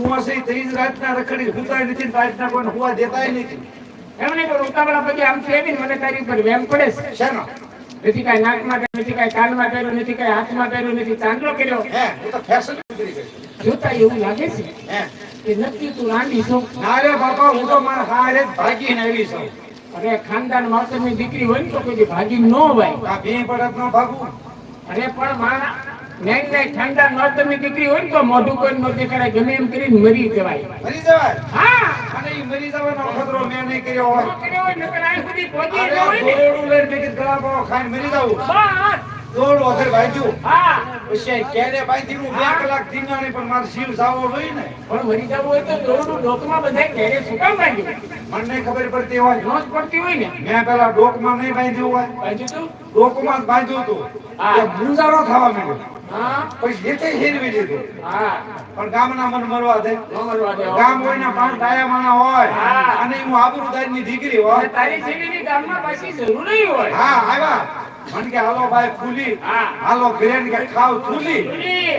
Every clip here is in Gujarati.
મુવાસી ત્રીજ રાતના રખડી હુતાય નથી રાતના કોઈને હુવા દેતાય નથી. એમ પણ ઉતાવળા પછી આમ છે મને તારી ઉપર વેમ પડે છે. શેનો? નથી કાંઈ નાકમાં કર્યું નથી કાંઈ કાનમાં કર્યું નથી કાંઈ હાથમાં કર્યું નથી ચાંદલો કર્યો. હે હું તો ફેશન ઉતરી ગઈ જોતા એવું લાગે છે કે નક્કી તું રાંડી છો? ના બાપા હું તો મારા હારે ભાગીને આવી છું. અરે ખાનદાન માવતરની દીકરી હોય ને તો કોઈ ભાગી ન હોય. આ બે પડત નો ભાગું. અરે પણ મારા નહીં નહીં ઠંડા માવતરની દીકરી હોય ને તો મોઢું કોઈ નો કરે ગમે એમ કરીને મરી જવાય. મરી જવાય? હા. અને ઈ મરી જવાનો ખતરો મેં નહીં કર્યો હોય. કર્યો હોય નકર આ સુધી પહોંચી હોય ને. ગળા પાવ ખાઈને મરી જાવ બસ. દોરડું વખત ભાગ્યું હા. પછી ક્યારે બાંધી હું. બે કલાક ધીંગાણી પણ મારે શિવ જાવો જોઈએ ને. પણ મરી જવું હોય તો દોરડું ડોકમાં બધા ઘેરે શું કામ બાંધ્યું? મને ખબર પડતી હોય. નો પડતી હોય ને. મેં પેલા ડોકમાં નહીં બાંધ્યું હોય. બાંધ્યું તું? ડોકમાં જ બાંધ્યું હતું. એ થવા માંડ્યો. હેરવી પણ ગામના મન મરવા દે. ન ગામ હોય ને પાંચ ડાયા માણા હોય અને હું આબરૂદારની દીકરી અને હોય તારી જેવીની ગામમાં પાછી જરૂર નહીં હોય. હા આવ્યા. મને કે હાલો ભાઈ ફૂલી. હાલો ગ્રેન કે ખાવ ફૂલી.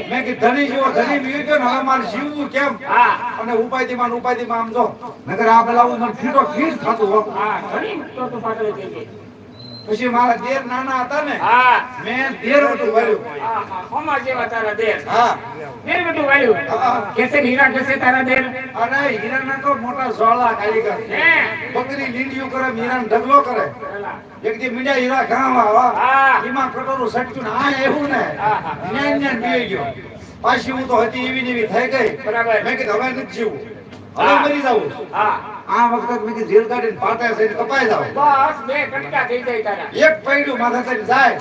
મેં કે ધણી જેવો ધણી વીર ગયો ને હવે મારે જીવવું કેમ? અને અને ઉપાધિમાં ઉપાધિ માં આમ જો નગર આ પેલા હું મને ફીટો ફીટ થતું હો પછી મારા દેર નાના હતા ને હા. મેં દેર હતું વાળ્યું. હા જેવા તારા દેર હા. દેર બધું વાળ્યું? કેસે હીરા કેસે તારા દેર અરે હીરા ના તો મોટા ઝોલા કારીગર હે? બકરી લીંડિયું કરે હીરાને ઢગલો કરે. એક દી મીડા હીરા ગામ આવા. હા. એમાં કટોરું સટક્યું ને આ એવું ને. જ્ઞાન જ્ઞાન પીઈ ગયો. પાછી હું તો હતી એવી ને એવી થઈ ગઈ. બરાબર. મેં કીધું હવે નથી જીવું હવે. મરી જાવું હા. આ વખત મેં જેલ કાઢીને પાટા થઈને કપાઈ જાવ બસ બે કટકા થઈ જાય તારા. એક પૈડું માથા થઈને જાય.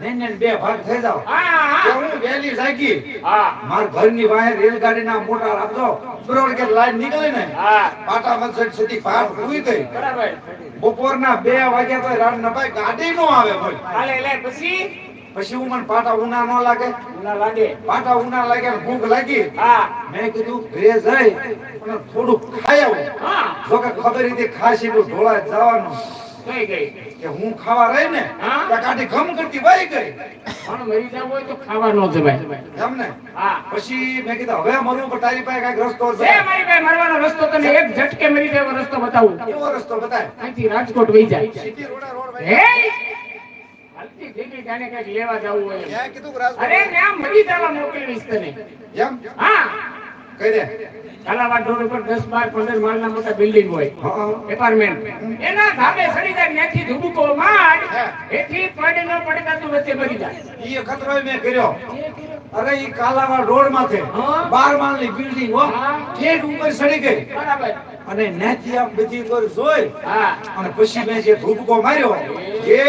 ને ને બે ભાગ થઈ જાવ હા હા વહેલી જાગી. હા. માર ઘરની બહાર રેલગાડીના મોટા રાખજો. બરોબર કે લાઈન નીકળી ને હા. પાટા મથક સુધી ભાગ ઉઈ ગઈ બરાબર. બપોરના બે વાગ્યા તો રાત ના ગાડી નો આવે હાલે પછી? પછી હું મને પાટા ઉના ન લાગે. ઉના લાગે. પાટા ઉના લાગે ભૂખ લાગી. હા. મેં કીધું ઘરે જઈ અને થોડું ખાઈ આવું. હા. જો કે ખબર હતી ખાસી નું ઢોળા જવાનું. કઈ ગઈ કે હું ખાવા રહી ને. ત્યાં કાઢી ગમ કરતી વહી ગઈ પણ મરી જવું હોય તો ખાવા ન જવાય. એમ ને? હા. પછી મેં કીધું હવે મરવું પણ તારી પાસે કંઈક રસ્તો છે. મારી પાસે મરવાનો રસ્તો તને એક ઝટકે મરી જવાનો રસ્તો બતાવું. એવો રસ્તો બતાય? અહીંથી રાજકોટ વહી જાય. સીધી રોડે રોડ હે? હાલતી ભેગી જાણે કાંઈક લેવા જવું હોય કીધું અરે ત્યાં મરી જવા મોકલવીશ તને. એમ? હા. કહી દે. કાલાવાડ રોડ ઉપર દસ બાર પંદર માળના મોટા બિલ્ડિંગ હોય. એપાર્ટમેન્ટ એના ધાબે સડી જાય ત્યાંથી ધુબુકો માર. એથી પડ ન પડતા તું વચ્ચે મરી જાય ઈ ખતરો મેં કર્યો. અરે ઈ કાલાવાડ રોડમાંથી હા. બાર માળની બિલ્ડિંગ હો. ઠેઠ ઉપર સડી ગઈ. બરાબર. અને નેથી આમ બધી પર જોઈ. અને પછી મેં જે ધૂબકો માર્યો એ.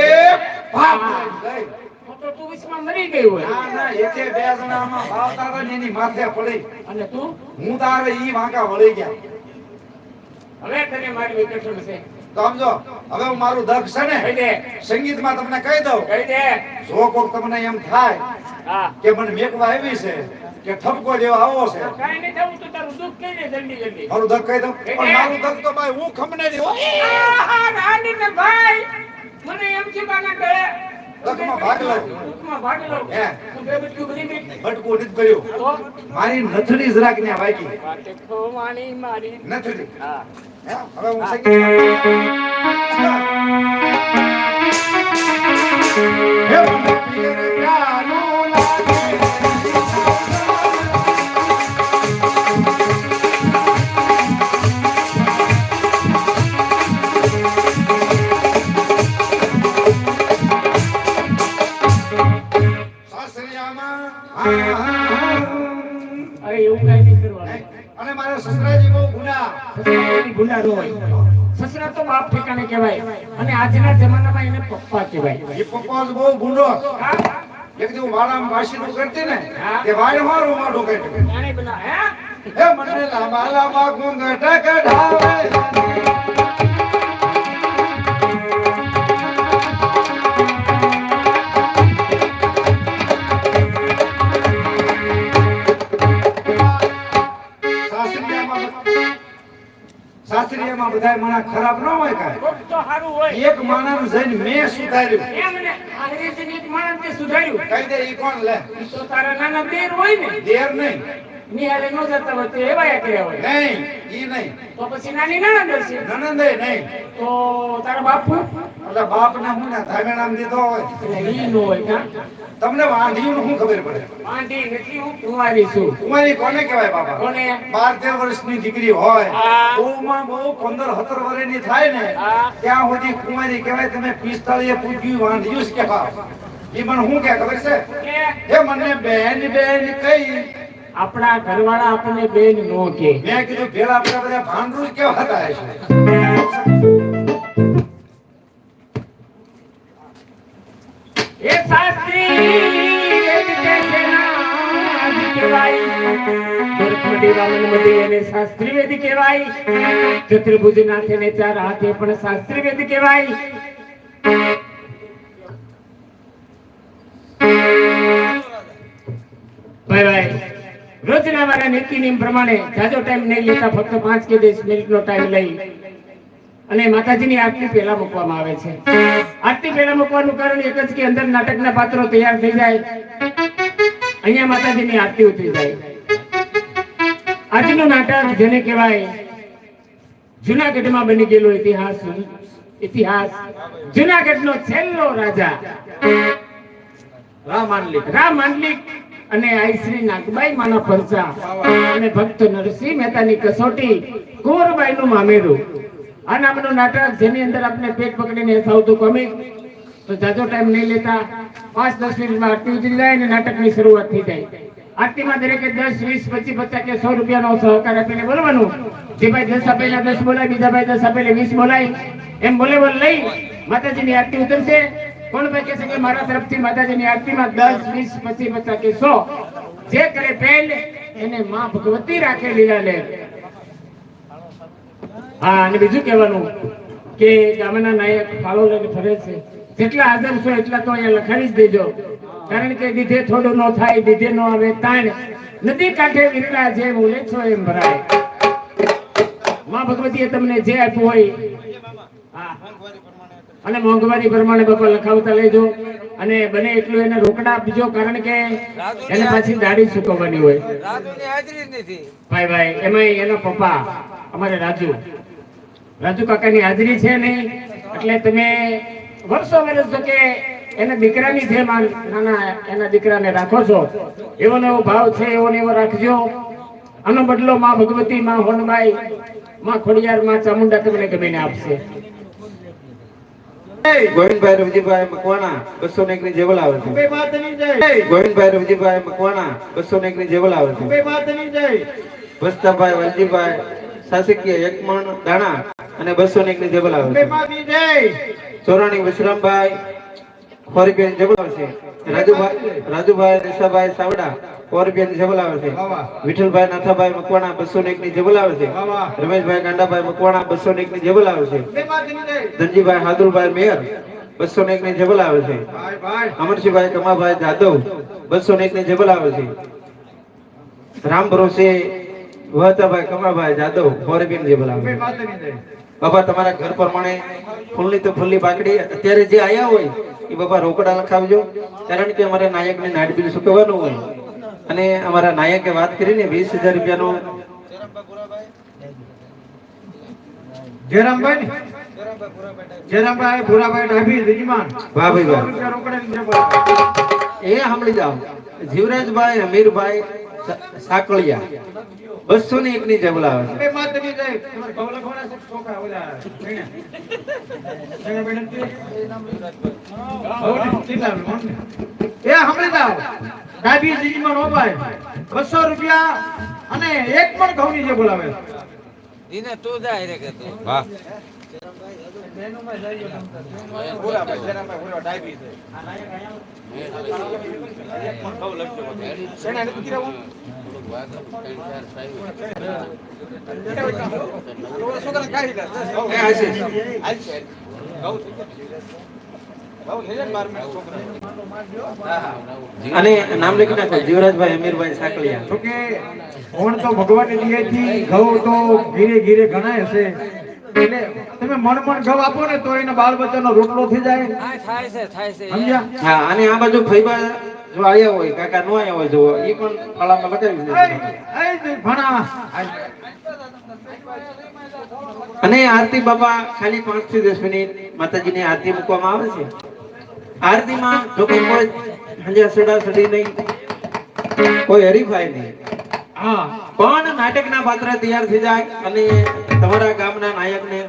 ભાગ લઈને તો તો તું મરી ગઈ હોય. ના ના એકે બે જણામાં ભાવતા હતા ને એની માથે પડી. અને તું? હું તારે ઈ વાંકા વળી ગયા. હવે તને મારી વેકેશન છે. સમજો હવે હું મારું દક્ષ છે કહી ને દે. સંગીતમાં તમને કહી દઉં. કહી દે. જો કોક તમને એમ થાય કે મને મેકવા આવી છે કે ઠપકો જેવો આવો છે. કાંઈ નહીં થવું તો તારું દુઃખ કહી દે જલ્દી જલ્દી. મારું ધક કહી દઉં. પણ મારું દક્ષ તો ભાઈ હું ખમને ભાઈ. મને એમ છે કર્યું તો? મારી નથડી જરાક ને વાટે મારી. નથડી. હવે હું ગુના સસરાની ગુના ન હોય. સસરા તો બાપ ઠેકાણે કહેવાય. અને આજના જમાનામાં એને પપ્પા કહેવાય. એ પપ્પા બહુ ગુંડો એક દી હું વાળામાં વાસીનું કરતી ને. તે વાળ મારું મને લાંબા લાંબા કઢાવે સાસરિયામાં બધાય માણા ખરાબ ન હોય કાંઈ. હોય. એક માણસ જઈને મેં સુધાર્યું. એમ ને, અંગ્રેજીની એક માણસને સુધાર્યું. કહી દે ઈ કોણ લે? તો તારા નાના દેર હોય ને. દેર નહીં. નિહાળે ન જતા હોય તો એવા એકલા હોય. નહીં ઈ નહીં. તો પછી નાની નણંદ હશે નણંદે નહીં. તો તારા બાપુ એટલે બાપને હું ને ધામેણામ દીધો હોય. ઈ નો હોય કાં? તમને વાંઢીયું શું ખબર પડે? વાંઢી નથી હું કુંવારી છું. કુંવારી કોને કહેવાય બાપા? કોને? બાર તેર વર્ષની દીકરી હોય. હા. બહુમાં બહુ પંદર સત્તર વર્ષની થાય ને ત્યાં સુધી કુંવારી કહેવાય તમે પિસ્તાળીએ પૂછ્યું વાંઢિયું જ કહેવાય. ઈ મને શું કે ખબર છે? કે? એ મને બેન બેન કઈ આપણા ઘરવાળા આપણને બેન નો કે. મેં કીધું ભેળા આપણા બધા ભાંડું કેવા હતા એ શાસ્ત્રી વેદ કે છે નાજ કહેવાય. વામનમડી એને શાસ્ત્રી વેદ કહેવાય. ચતુર્ભુજ નાથે ને ચાર હાથે પણ શાસ્ત્રી વેદ કહેવાય. ભાઈ ભાઈ રોજના વાળા નીતિ નિયમ પ્રમાણે જાજો ટાઈમ નહીં લેતા ફક્ત પાંચ કે દસ મિનિટનો ટાઈમ લઈ અને માતાજીની આરતી પહેલા મૂકવામાં આવે છે. આરતી પહેલા મૂકવાનું કારણ એક જ કે અંદર નાટકના પાત્રો તૈયાર થઈ જાય. અહીંયા માતાજીની આરતી ઉતરી જાય. આજનું નાટક જેને કહેવાય જુનાગઢમાં બની ગયેલો ઇતિહાસ ઇતિહાસ. જુનાગઢનો છેલ્લો રાજા. રામ માનલી રામ માંડલિક અને આઈ શ્રી નાગબાઈ માના પરચા અને ભક્ત નરસિંહ મહેતાની કસોટી કુંવરબાઈનું મામેરું. આ નામનું નાટક જેની અંદર આપણે પેટ પકડીને સાવતું કોમિક તો જાજો ટાઈમ નહીં લેતા. પાંચ દસ મિનિટમાં આરતી ઉતરી જાય અને નાટકની શરૂઆત થઈ જાય. આરતીમાં દરેકે દસ, વીસ, પચીસ, પચાસ કે સો રૂપિયાનો સહકાર આપીને બોલવાનું. જે ભાઈ દસ આપેલા દસ બોલાય, બીજા ભાઈ દસ આપેલે વીસ બોલાય. એમ બોલે બોલ લઈ માતાજીની આરતી ઉતરશે. કોણ ભાઈ કહેશે કે મારા તરફથી માતાજીની આરતીમાં દસ વીસ પચીસ પચાસ કે સો? જે કરે પહેલ એને માં ભગવતી રાખે લીલા લે હા અને બીજું કહેવાનું કે ગામના નાયક ફાળો લઈને ફરે છે. જેટલા હાજર છો એટલા તો અહીંયા લખાવી જ દેજો. કારણ કે દીધે થોડું ન થાય દીધે ન આવે તાણ. નદી કાંઠે વિરલા જે બોલે છો એમ ભરાય. માં ભગવતીએ તમને જે આપ્યું હોય હા. અને મોંઘવારી પ્રમાણે બાપા લખાવતા લેજો. અને બને એટલું એને રોકડા આપજો કારણ કે એને પાછી દાઢી ચૂકવવાની હોય. ભાઈ ભાઈ એમાં એનો પપ્પા અમારે રાજુ. રાજુ કાકાની હાજરી છે નહીં એટલે તમે વર્ષો વર્ષ તો કે એના દીકરાની જેમ નાના એના દીકરાને રાખો છો. એવો નવો એવો ભાવ છે એવો ને એવો રાખજો. આનો બદલો માં ભગવતી માં હોનબાઈ માં ખોડિયાર માં ચામુંડા તમને ગમીને આપશે. ગોવિંદભાઈ રવજીભાઈ મકવાણા બસો ને એકની જેવલ આવે છે. ગોવિંદભાઈ રવજીભાઈ મકવાણા બસો ને એકની જેવલ આવે છે. ભસ્તાભાઈ વલજીભાઈ શાસકીય એક મણ દાણા અને બસો ને એકની જેવલ આવે છે. ચોરાણી વિશ્રામભાઈ ફોરીબેન જબલાવશે રાજુભાઈ રાજુભાઈ રેશાભાઈ સાવડા ફોરીબેન જબલાવશે વિઠ્ઠલભાઈ નાથાભાઈ મકવાણા બસો ને એકની જેવલ આવે છે. રમેશભાઈ ગાંડાભાઈ મકવાણા બસો ને એક ની છે. ધનજીભાઈ હાદુરભાઈ મેયર બસો ને એક ની જબલાવશે અમરસિંહભાઈ કમાભાઈ જાદવ બસો ને એક ની છે. રામ ભરોસે વહતાભાઈ કમાભાઈ જાદવ ફોરેબેન જબલાવશે બાબા તમારા ઘર પ્રમાણે ફૂલની તો ફૂલની બાકડી અત્યારે જે આયા હોય એ બાબા રોકડા લખાવજો. કારણ કે અમારા નાયકને નાડ બિલ ચૂકવવાનું હોય. અને અમારા નાયકે વાત કરીને વીસ હજાર રૂપિયાનો જયરામભાઈ જયરામભાઈ ભૂરાભાઈ ડાભી વાહ ભાઈ વાહ. એ સાંભળી જાઓ. જીવરાજભાઈ અમીરભાઈ સાકળિયા બસો ને એક ની જબલા આવે છે ઘઉં? ઘઉં ને? એ હમણાં જાઓ. યજમાન હો ભાઈ. બસો રૂપિયા અને એક પણ ઘઉંની જે બોલાવે એને તું જાય રે કે તું આશીષ. અને નામ લખી નાખો જીવરાજભાઈ અમીરભાઈ સાકલિયા. તો કે ઓણ તો ભગવાનની દયાથી ઘઉં તો ઘીરે ઘીરે ગણાય હશે એટલે તમે મન મન ઘઉં આપો ને તો એને બાળ બચ્ચાનો રોટલો થઈ જાય. હા થાય છે થાય છે. સમજ્યા? હા અને આ બાજુ ફઈબા જો આયા હોય કાકા નો આયા હોય જો એ પણ ફળામાં લગાવી એ ભણા. અને આરતી બાબા ખાલી પાંચથી દસ મિનિટ માતાજીની આરતી મૂકવામાં આવે છે. આરતીમાં જો કોઈ હંજા સડા સડી નહીં કોઈ હરીફાઈ નહીં. હા પણ નાટકના પાત્ર તૈયાર થઈ જાય અને તમારા ગામના નાયકને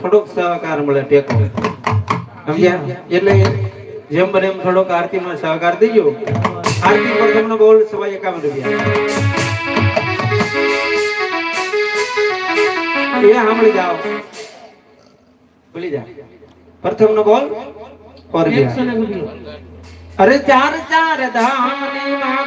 થોડોક સહકાર મળે ટેકો સમજ્યા? એટલે જેમ બને એમ થોડોક આરતીમાં સહકાર દેજો. આરતી પ્રથમનો બોલ સવા એકાવન રૂપિયા. એ સાંભળી જાઓ. ભૂલી જા. પ્રથમ નો બોલ અરે ચાર ચાર ધામની માં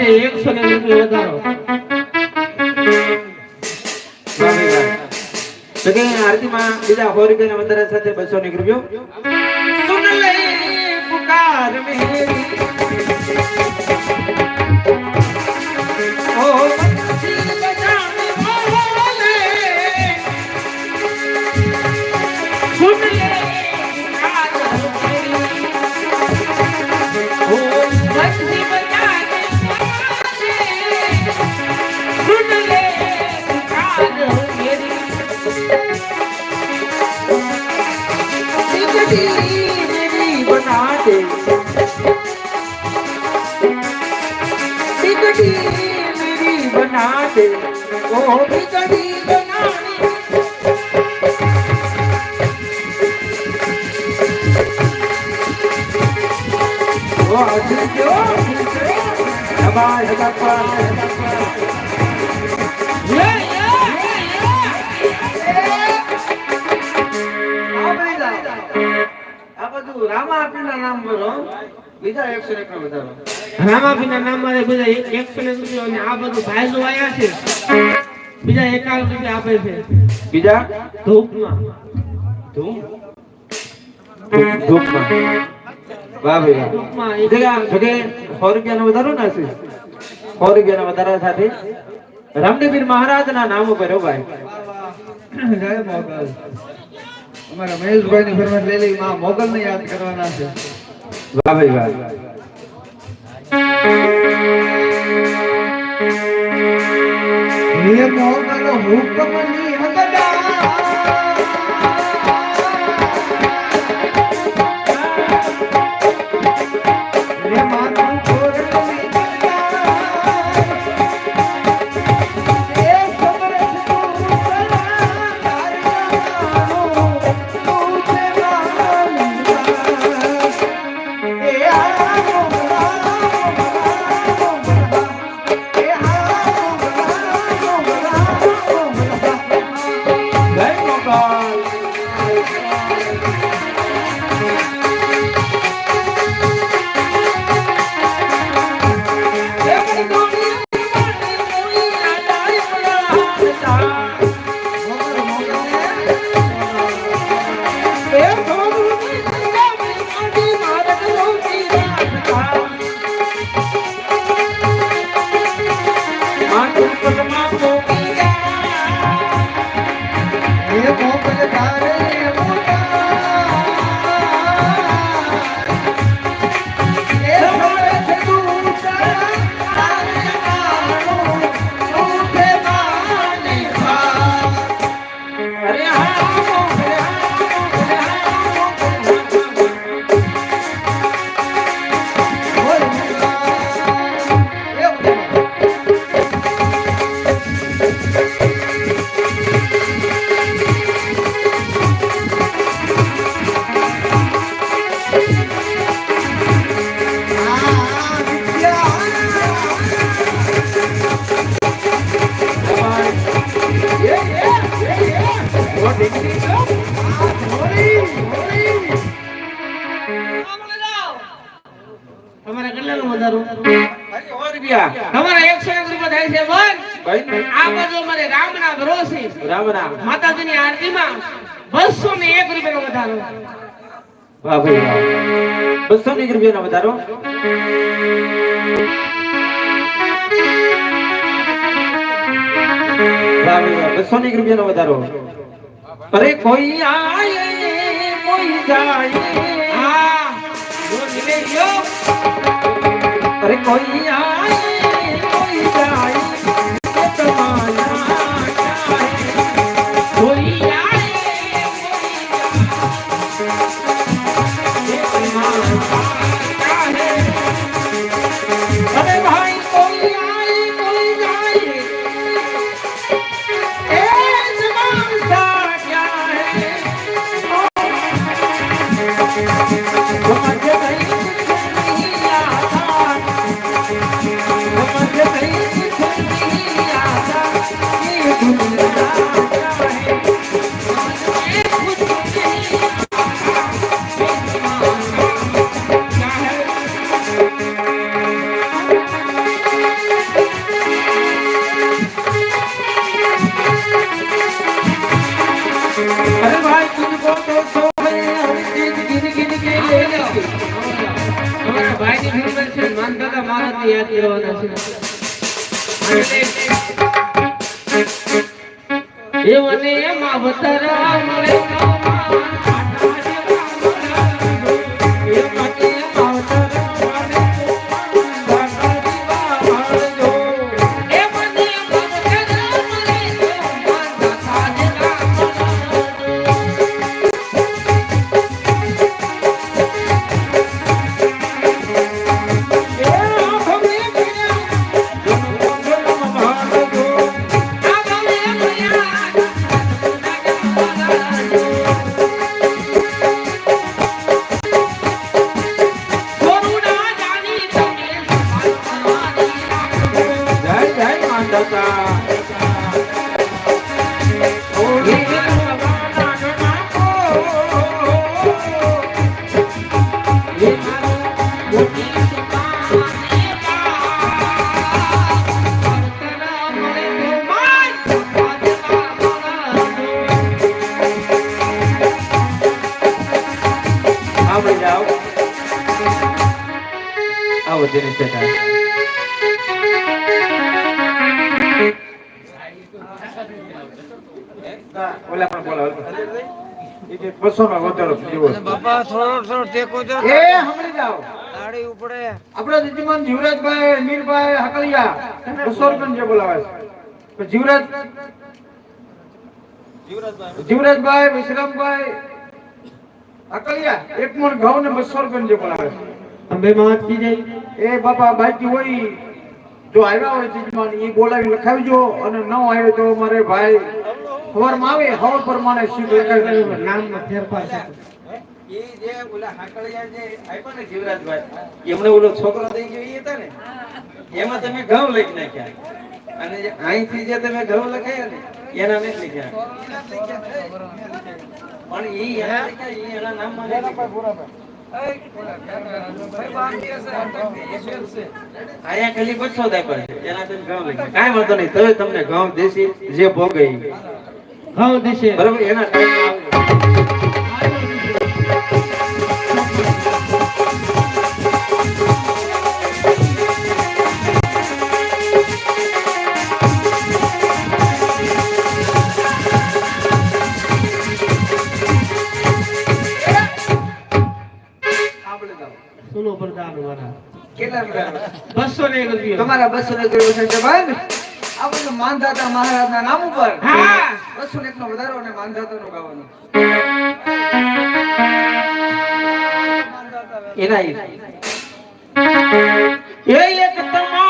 માટે એકસો ને રૂપિયો વધારો તો કે આરતીમાં બીજા સો રૂપિયાના વધારા સાથે બસો ની રૂપિયો સુન લે પુકાર મેરી. રામાપીરના નામ માટે બધા એક- એકસો ને રૂપિયો આ બધું ભાઈલો આયા છે. બીજા એકાવન રૂપિયા આપે છે. બીજા? ધૂપમાં. ધૂમ ધૂપમાં. વાહ ભાઈ ધૂપમાં એક જગ્યા જગ્યાએ સો રૂપિયાનો વધારો ના છે સો રૂપિયાના વધારા સાથે? રામદેવીર મહારાજના નામ ઉપર ભાઈ. અમારા મહેશભાઈ ની ફરમાન લઈ લઈ માં મોગલને યાદ કરવાના છે. વાહ ભાઈ વાહ. મોગલ હુકમની હદડા હે ભાઈ આ બાજુ અમારે રામના ઘરો છે રામ રામ. માતાજીની આરતીમાં બસો ને એક રૂપિયાનો વધારો. વાહ ભાઈ વાહ બસો ને એક રૂપિયાનો વધારો? બસો ને એક રૂપિયાનો વધારો? અરે કોઈ આય કોઈ જાય. હા. અરે કોઈ આય કોઈ જાય. એ માનદાદા યાદ કરવાના છે એ મને એમાં વતરા Tata. બસો માં વધારો થયો. બાપા થોડો થોડો ટેકો દો. એ સાંભળી જાઓ. તાળી ઉપડે. આપણા જજમાન જીવરાજભાઈ મીરભાઈ હકલિયા બસો રૂપિયા જે બોલાવે છે. જીવરાજ જીવરાજભાઈ વિશ્રામભાઈ હકલિયા એક મણ ઘઉં ને બસો રૂપિયા જે બોલાવે છે. અંબે એ બાપા બાકી હોય જો આવ્યા હોય જજમાન એ બોલાવી લખાવજો અને ન આવ્યો તો મારે ભાઈ સવારમાં આવે હવા પ્રમાણે દેજો. નામમાં ફેરફાર છે. એ જે ઓલા હાકળિયા જે આપ્યા ને જીવરાજભાઈ એમણે ઓલો છોકરો દઈ ગયો એ હતા ને? એમાં તમે ઘઉં લખી નાખ્યા. અને જે અહીંથી જે તમે ઘઉં લખાયા ને એના લખ્યા. પણ એ એના લખ્યા એના નામમાં આયા ખાલી બસો થાય એના તમે ઘઉં લખ્યા. કાંઈ વાંધો નહીં તમે તમને ઘઉં દેશી જે ભોગે હા દેશે બરાબર એના સુનો પ્રધાન વાળા. કેટલા રૂપિયા બસો ને એક રૂપિયા. તમારા બસો ને આ બધું માનતા આપણે માનદાતા મહારાજના નામ ઉપર. હા. બસો ને એકનો વધારો અને માનદાતાનું ગાવાનો. એના એ એક તમારો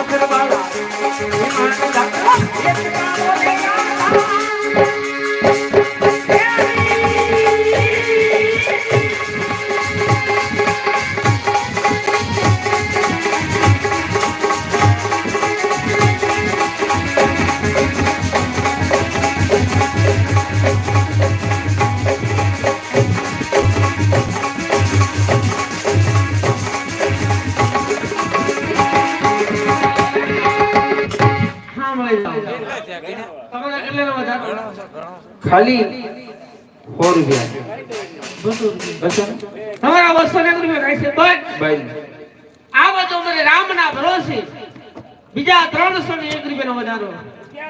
રત્ન વાળા એ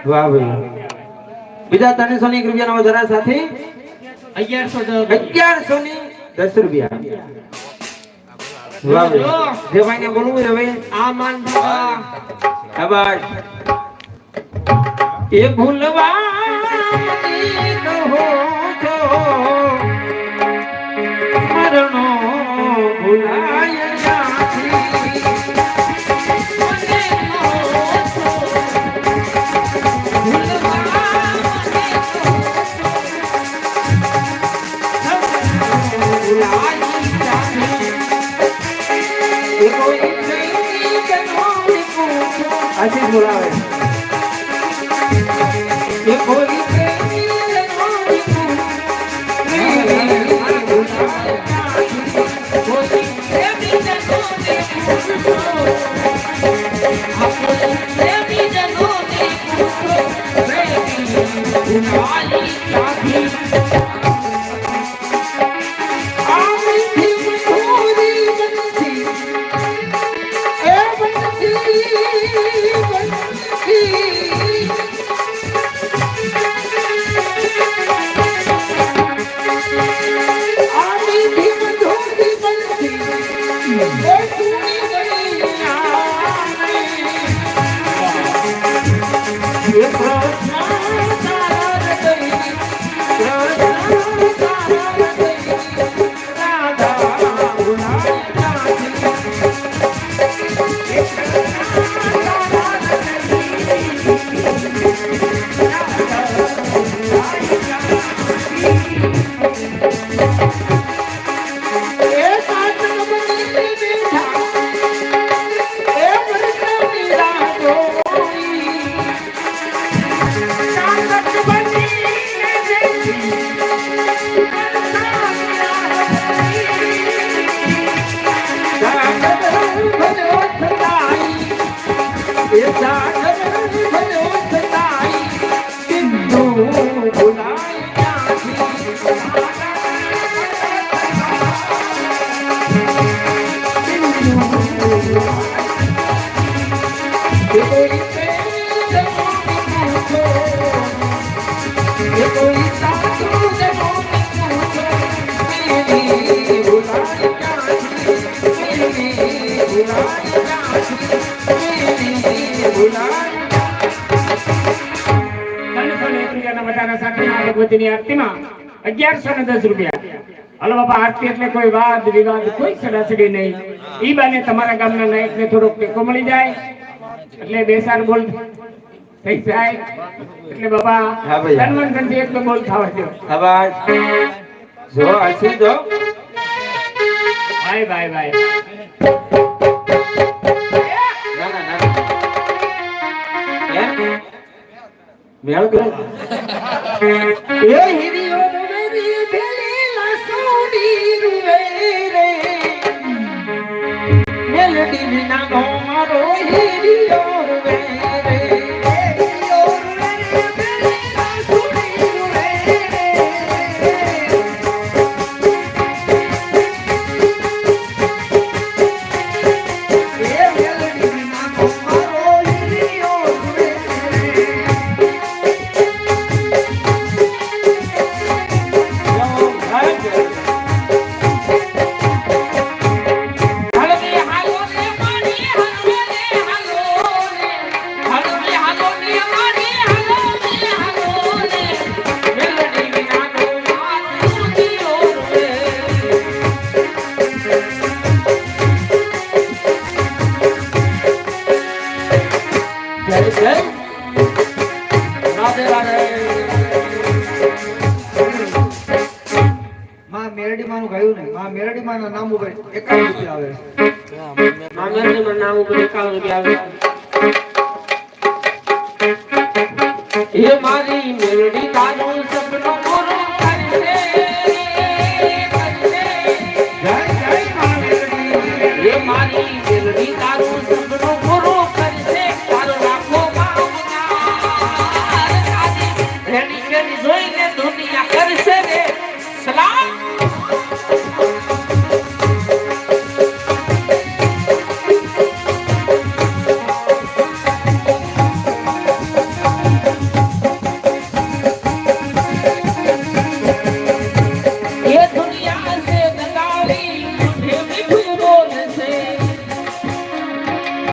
વાહ ભાઈ બીજા ત્રણસો ની એક રૂપિયાનો વધારા સાથે? અગિયારસો ની દસ રૂપિયા. વાહ ભાઈ જે બોલવું હવે. આ માન શાબાશ. એ ભૂલવા કહો છો. પૂછો. આશીષ બોલાવે કઈ ભગવતીની આરતીમાં અગિયારસો ને દસ રૂપિયા. હલો બાપા આરતી એટલે કોઈ વાદ વિવાદ કોઈ સડાસડી નહીં. ઈ બાને તમારા ગામના નાયકને થોડોક ટેકો મળી જાય. એટલે બે સાર બોલ. થઈ જાય. એટલે બાપા ભાઈ. ધનવંત એક બોલ થવા દો જો આશીષ દો ભાઈ ભાઈ ભાઈ. સોની રૂવે રે. મેલડી વિના નો મારો હિરિયો રે. માનું ગયું ને માં મેરડીમાં માં નામ ઉપર એકાવન રૂપિયા આવે. મામેરડીમાં નામ ઉપર એકાવન રૂપિયા આવે. હે મારી મેરડી તારું